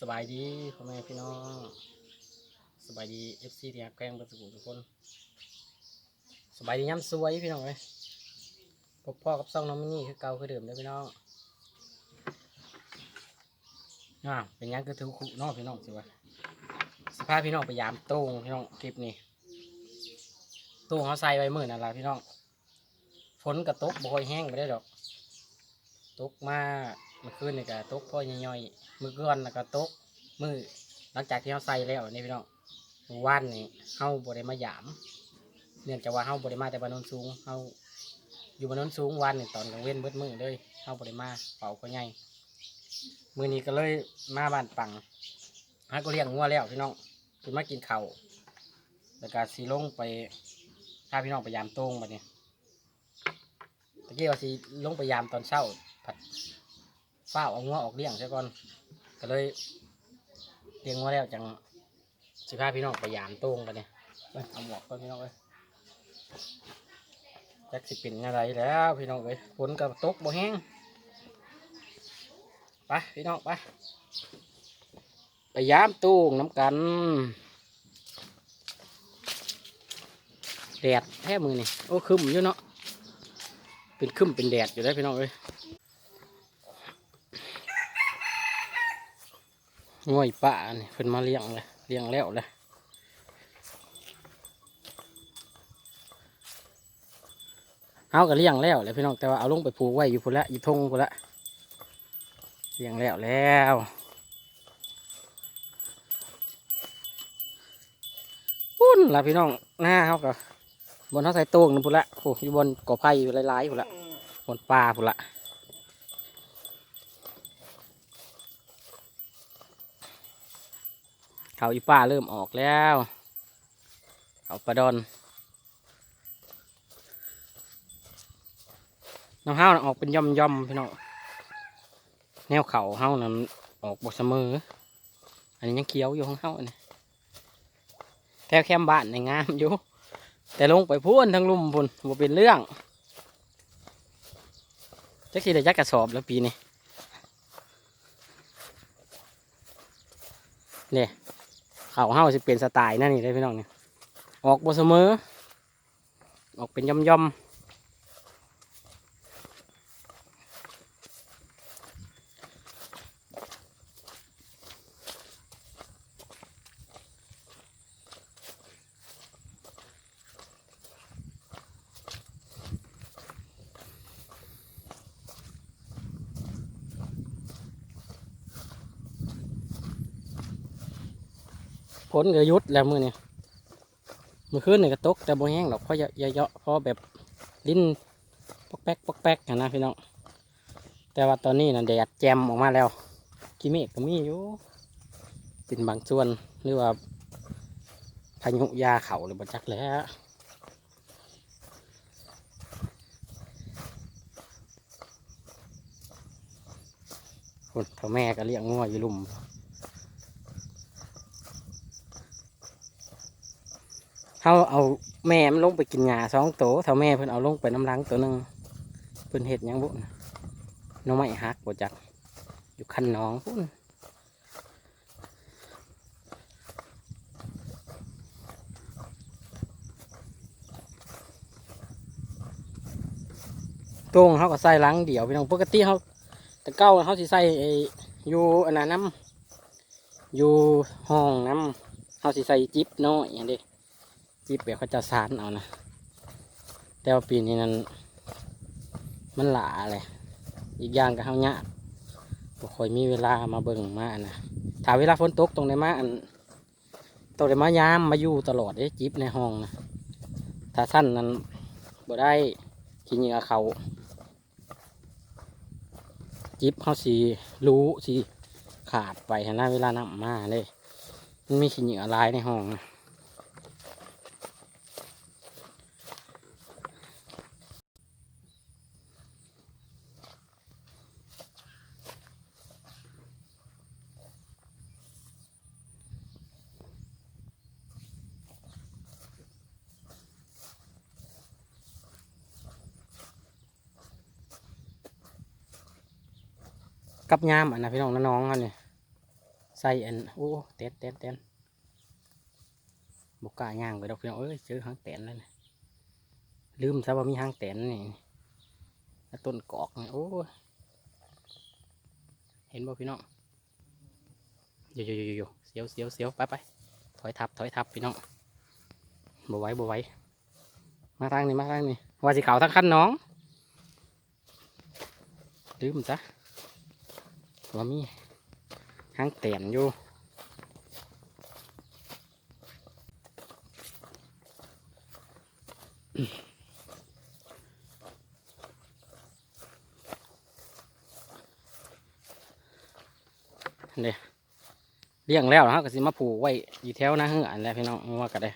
สบายดีพ่อแม่พี่น้อง สบายดีเอฟซีที่รักแกล้งเบรรสุทุกคน สบายดีย้ำสวยพี่น้องเลยพบพ่อกับซ่องน้องมินี่คือเก่าคือเดิมเด้อพี่น้องอ่าเป็นยังคือถือคุเน้องพี่น้องสิวะสภาพพี่น้องไปยามโต้งพี่น้องคลิปนี้โต้งเขาใส่ไว้มื่อนั่นละพี่น้องฝนกระตกบ่อยแห้งไปได้ดอก ตกมาเมื่อคืนนี่ก็ตกพ่อย่อยๆมือก่อนแล้วก็ตกมือหลังจากที่เราใส่แล้วนี่พี่น้องวันนี่เฮาบ่ได้มาหยาม เนื่องจากว่าเฮาบ่ได้มาแต่บานนสูงเฮาอยู่บานนสูงวันนี่ตอนกลางเว้นเบิดมือเลยเฮาบ่ได้มาเป่าก็ใหญ่มือนี้ก็เลยมาบ้านปังหาก็เลี้ยงงัวแล้วพี่น้องคือมากินข้าวแล้วก็สิลงไปพาพี่น้องไปยามต้งบัดนี้ตะกี้ว่าสิลงไปยามตอนเช้าผัด ฝ้าเอางัวออกเลี้ยงใช่ก่อนก็เลยเลี้ยงงัวแล้วจังสิพาพี่น้องไปยามโต้งกันเนี่ยไปเอาหมวกก่อนพี่น้องเอ้ยจักสิเป็นอะไรแล้วพี่น้องเอ้ยฝนกับตกบ่แห้งไปพี่น้องไปไปยามโต้งน้ำกันแดดแท้มือนี่โอ้คึมอยู่เนาะเป็นคึมเป็นแดดอยู่ได้พี่น้องเอ้ย ง่วยป่าเนี่เพิ่นมาเลี้ยงเลยเลี้ยงแล้วเลยเอาก็เลี้ยงแล้วแหละพี่น้องแต่ว่าเอาลงไปผูกไว้อยู่พุ่นละอยู่ทงพุ่นละเลี้ยงแล้วแล้วพุ่นละพี่น้องหน้าเขาก็บนเขาใส่ต้งนั่นพุ่นละโอ้อยู่บนกอไผ่อยู่หลายๆพุ่นละบนป่าพุ่นละ เขาอีป้าเริ่มออกแล้ว เขาปลาดอนน้ำห้าวน่ะออกเป็นย่อมย่อมพี่น้องแนวเขาเฮานั้นออกบเสมอ อันนี้ยังเขียวอยู่ของเฮาอันนี้แถวแคมบ้านในงามอยู่ แต่ลงไปพูนทั้งลุ่มพุ่นบ่เป็นเรื่องจักสิได้จักกระสอบแล้วปีนี้เนี่ย เขาเฮาสิเป็นสไตล์นั่นนี่เลยพี่น้องเนี่ยออกบ่เสมอ ออกเป็นย่อมย่อมๆ ผลก็ยุดแล้วมือเนี่ยมื่อคืนนี่ก็ตกแต่บ่แห้งหรอกเพราะเยอะๆเพราะแบบลิ้นปอกแป๊กปอกแป๊กนะพี่น้องแต่ว่าตอนนี้น่ะแดดแจมออกมาแล้วกิเมฆก็มีอยู่เป็นบางส่วนหรือว่าพายุยาเขาหรือบัจักแล้วคนพ่อแม่ก็เลี้ยงงัวอยู่ลุ่ม เขาเอาแม่มันลงไปกินหญ้าสองโตเท่าแม่เพิ่นเอาลงไปน้ำล้างตัวหนึ่งเพิ่นเห็ดยังบุญน้องไม้ฮักบ่จักอยู่คันหน้องพุ่นตรงเขาก็ใส่ล้างเดี่ยวพี่น้องปกติเขาแต่เก้าเขาสิใส่อยู่อันนั้นน้ำอยู่ห้องน้ำเขาสิใส่จิ๊บน้อยอย่างนี้ จีบแบบเขาจะสานเอานะ แต่ว่าปีนี้นั้น มันหลาเลยอีกอย่างก็เฮาเนี่ยบ่ค่อยมีเวลามาเบิ่งมาอันนะถ้าเวลาฝนตกตรงไหนมาอันตรงไหนมายามมาอยู่ตลอดเด้จิบในห้องนะถ้าสั้นนั้นบ่ได้ขี้เหงื่อเขาจิบเขาสีรู้สีขาดไปนะเวลานำมาเลยมันมีขี้เหงื่อลายในห้องนะ กับยามอันนะพี่น้องน้องๆอันนี้ใส่อันโอ้เต้นเต้นเต้นบกกล้าย่างไปดอกพี่น้องเอ้ยเจอหางแตนแล้วนะลืมซะว่ามีหางแตนนี่แล้วต้นกอกนี่โอ้ยเห็นบ่พี่น้องโยโยโยโยโยเสียวเสียวเสียวไปไปถอยทับถอยทับพี่น้องบ่ไหว้บ่ไหว้มาทางนี้มาทางนี้ว่าสิเขาทางขั้นน้องลืมซะ ว่ามีหางแตนอยู่เนี่ยเลี้ยงแล้วนะก็สิมาผูกไว้อยู่แถวหนะเฮือนแล้วพี่น้องว่ากันได้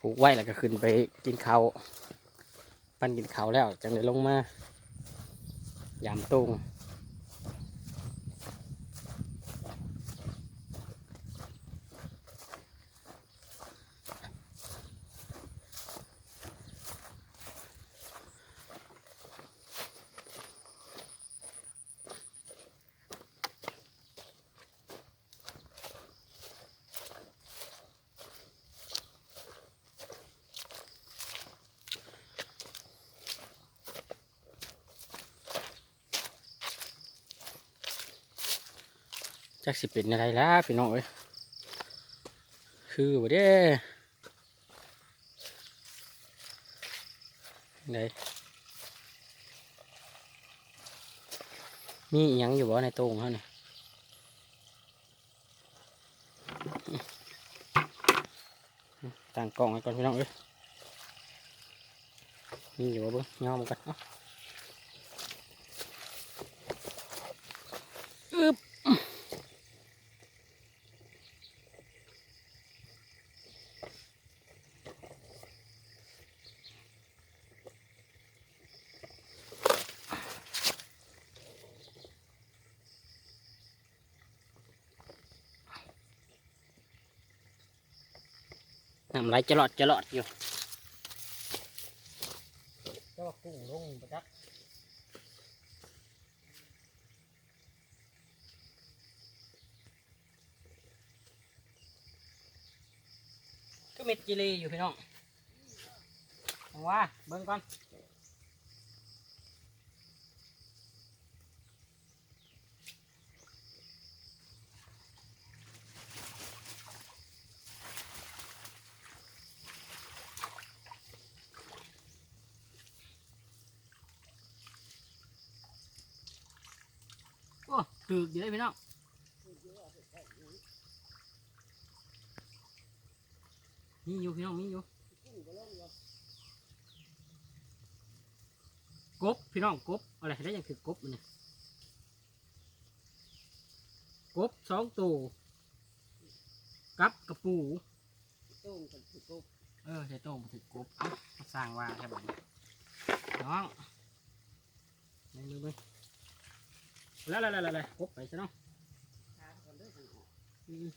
ผูกไว้แล้วก็ขึ้นไปกินข้าว ปั้นกินข้าแล้วจังเลยลงมายามตุง จักสิเป็นอะไรแล้วพี่น้องเอ้ยคือบ่เด้ไหนมีอยังอยู่บ่ในต้งเขาเนี่ยต่างกล่องไว้ก่อนพี่น้องเอ้ยมีอยู่บ่เบิ่งย่อมกันเนาะอึบ น้ำไหลจะหลอดจะหลอดอยู่เจ้ากุ้งลงประจักก็เม็ดจิลีอยู่พี่น้องเอาว่าเบิ่งก่อน ถือกอยู่เลยพี่น้องมีอยู่พี่น้องมีอยู่กบพี่น้องกบอะไรได้ยังคือกบมันเนี่ยกบสองตัวกับกระปูต้มกับสุกเออใช้โต้งมาถึงกบเอ้ามาสร้างว่าใช่ไหมน้องนี่ดูดู แล้วแล้วแล้วแล้วกบไปซะเนาะทานก่อนเด้อทางออกอืม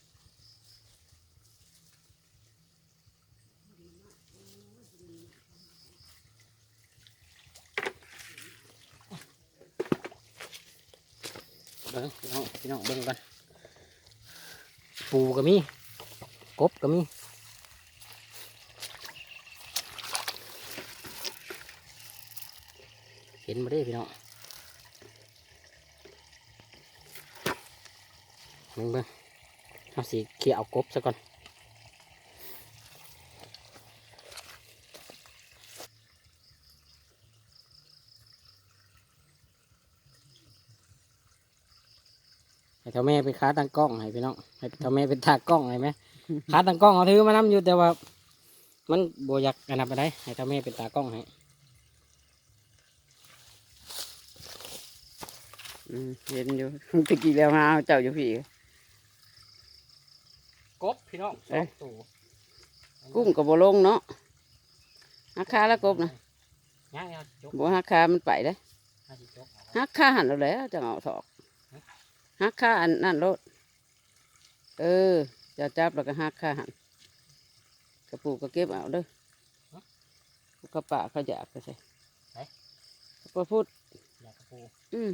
เบิ้งพี่น้องพี่น้องเบิ้งกันปูก็มีกบก็มีเห็นมาได้พี่น้อง เบิ้งเบิ้งเอาสีเขี่ยเอากบซะก่อนให้เท่าแม่เป็นค้าตั้งกล้องให้พี่น้องให้เท่าแม่เป็นตากล้องให้ไหมค้าตั้งกล้องเขาถือมานํอยู่แต่ว่า มันโบอยากอันนับไปได้ให้เท่าแม่เป็นตากล้องให้อืมเห็นอยู่ ตะกี้แล้วมาเอาเจ้าอยู่พี่กบพี่ น้องสเอ๊ะองตัวกุ้งกับบ่ลงเนาะหักขาแล้วกบนะย่างเอาจกบ่หักขามันไปเลยเอาสิจกเอาหักขาหันแล้วแหล้วจังเอาถอกหักขาอันนั่นโลดเออจะจับแล้วก็หักขาหันกระปูก็เก็บเอาเด้อกระปะเขาอยากก็ใช่พอพูดอยากกระปูอืม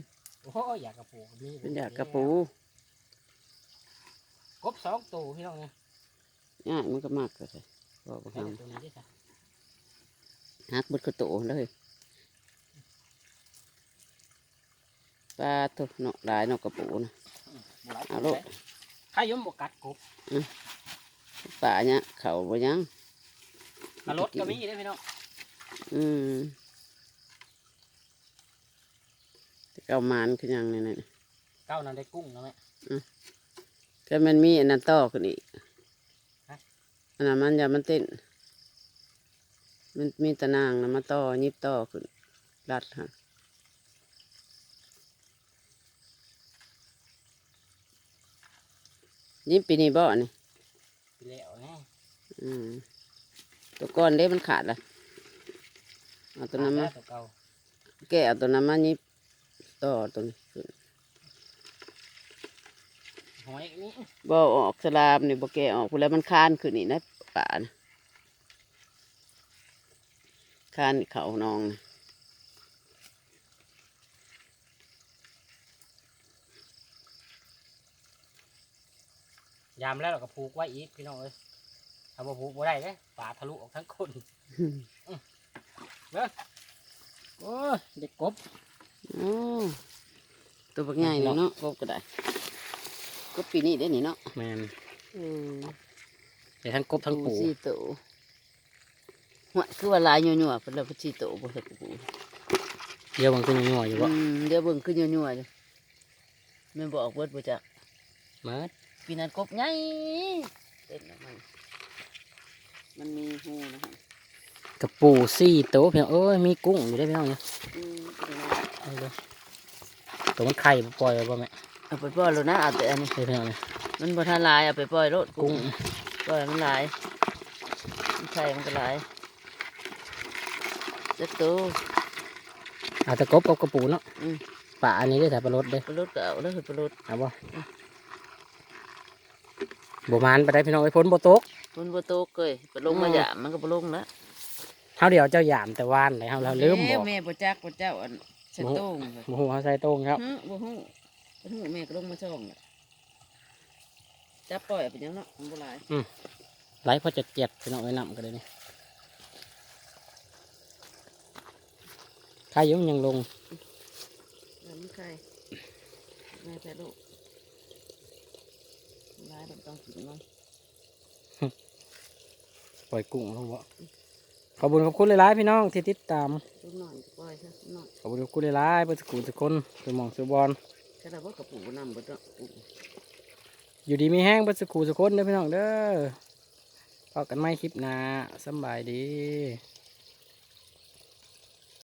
โอ้ยอยากกระปูมีเป็นอยากกระปูกบสองตัวพี่น้องเนี่ย ง่ายมันก็มากเลยบอกว่าให้ทแต่ตัวนี้ด้วยจ้ะำหักบดกระโตเลยปลาตัวเนาะหลายเนาะกระปูนะบ่หลายเอาลูกถ้ายมบกัดกบปลาเนี่ยเขาบ่ยังกระรถก็มีได้อพี่น้องอืมแต่เก้ามานคือหยังนี่นะเก้านั้นได้กุ้งแล้วไหมก็มันมีอันนั้นต่อขึ้นอีกฮะ อันนั้นมันอย่ามันเต้น มันมีตะนางนะมาต่อยิบต่อขึ้นรัดฮะยิบปีนี้บ่นี่ไปแล้วนะอืมตัวก้อนเด้มันขาดละเอาตัวนั้นมาตัวเก่าแกะเอาตัวนั้นมายิบต่อตัวนี้ขึ้น หอยนี่บ่ออกสลามนี่บ่แกะออกพู้นแล้วมันคานขึ้นนี่นะป่านะคานเขานองนะยามแล้วเราก็ผูกไว้อีกพี่น้องเอ้ยถ้าบ่ผูกบ่ได้เด้ปลาทะลุออกทั้งคนเด้อโอ้ยเด็กกบโอ้ตัวบักง่ายเลยเนาะกบก็ได้ กบปีนี้ได้นี่เนาะแมนอืมเดี๋ยวทั้งกบทั้งปูสี่ตัวหัวคือว่าหลายยัวๆเพิ่นเลยเพิ่นสี่ตัวบ่ใช่ปูเดี๋ยวมันขึ้นยัวๆอยู่บ่อืมเดี๋ยวเบิ่งคือยัวๆอยู่แม่นบอกเบิดบ่จักเมิดปีนั้นกบใหญ่เต้นออกมามันมีหูนะฮะกระปูสี่ตัวพี่น้องเอ้ยมีกุ้งอยู่ได้อพี่น้องเนี่ยอืมเป็นไงเอาเลยตัวมันไข่บ่ปล่อยไว้บ่แม่ เอาไปปล่อยแล้วนะเอาแต่อันนี้เดี๋ยวพี่น้องเนี่ยมันบ่ทันหลายเอาไปปล่อยรถกุ้งปล่อยมันหลายมันไข่มันก็หลายจักตัวเอาแต่กบกับกระปูเนาะอืมป่าอันนี้ได้แต่ปลารสเด้อปลารถก็เอาแล้วคือปลารถเอาบ่บ่มานไปได้พี่น้องไอ้ยพ้นบ่ตกมันบ่โตกเลยไปลงมาอืมหยามมันก็บ่ลงแล้วเฮาเดี๋ยวเจ้าหยามแต่ว่านเลยเฮาเราลืมบอกแม่บ่จักบ่เจ้าอันสะโต้งเลยบ่ฮู้เฮาใส่โต้งครับฮะบ่ฮู้บ่ฮู้แม่ก็ลงมาช่องน่ะจับปล่อยเอาไปยังเนาะมันบ่หลายไหลพอจะเจ็ดพี่น้องไอ้น้ำก็เลยนี่ข้ายุ่งยังลงแล้วมันไข่แม่แพ้ลูกหลายมันต้องกินมันปล่อยกุ้งลงวะขอบคุณขอบคุณหลายๆพี่น้องที่ติดตามลูกหน่อยก็ปล่อยซะหน่อยขอบคุณขอบคุณหลายๆเพื่อนสกูทุกคนสมองสุบอล แค่เราบ่กระปูน้ำบ่เนาะปูอยู่ดีมีแห้งบัสกูทุกคนเด้อพี่น้องเด้อพอกันไม่คลิปหน้าสบายดี